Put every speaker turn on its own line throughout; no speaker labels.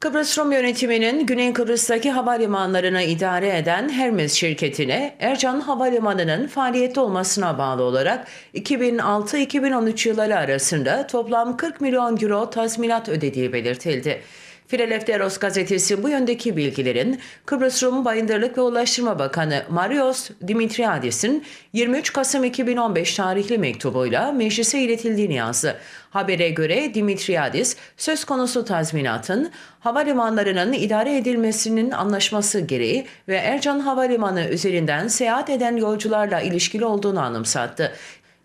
Kıbrıs Rum yönetiminin Güney Kıbrıs'taki havalimanlarını idare eden Hermes şirketine Ercan Havalimanı'nın faaliyette olmasına bağlı olarak 2006-2013 yılları arasında toplam 40 milyon euro tazminat ödediği belirtildi. Filadelfos gazetesi bu yöndeki bilgilerin Kıbrıs Rum Bayındırlık ve Ulaştırma Bakanı Marios Dimitriadis'in 23 Kasım 2015 tarihli mektubuyla meclise iletildiğini yazdı. Habere göre Dimitriadis söz konusu tazminatın havalimanlarının idare edilmesinin anlaşması gereği ve Ercan Havalimanı üzerinden seyahat eden yolcularla ilişkili olduğunu anımsattı.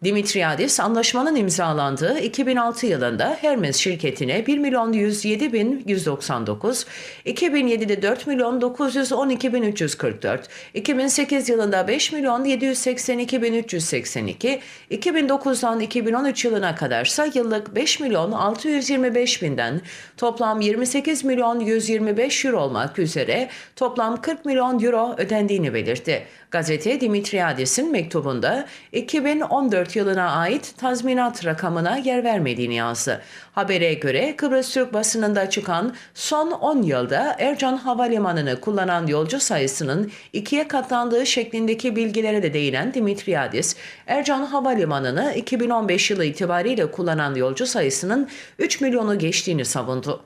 Dimitriadis anlaşmanın imzalandığı 2006 yılında Hermes şirketine 1 milyon 107 bin 199, 2007'de 4 milyon 912 bin 344, 2008 yılında 5 milyon 782 bin 382, 2009'dan 2013 yılına kadarsa yıllık 5 milyon 625 binden toplam 28 milyon 125 euro olmak üzere toplam 40 milyon euro ödendiğini belirtti. Gazete Dimitriadis'in mektubunda 2014 yılına ait tazminat rakamına yer vermediğini yazdı. Habere göre Kıbrıs Türk basınında çıkan son 10 yılda Ercan Havalimanı'nı kullanan yolcu sayısının ikiye katlandığı şeklindeki bilgilere de değinen Dimitriadis, Ercan Havalimanı'nı 2015 yılı itibariyle kullanan yolcu sayısının 3 milyonu geçtiğini savundu.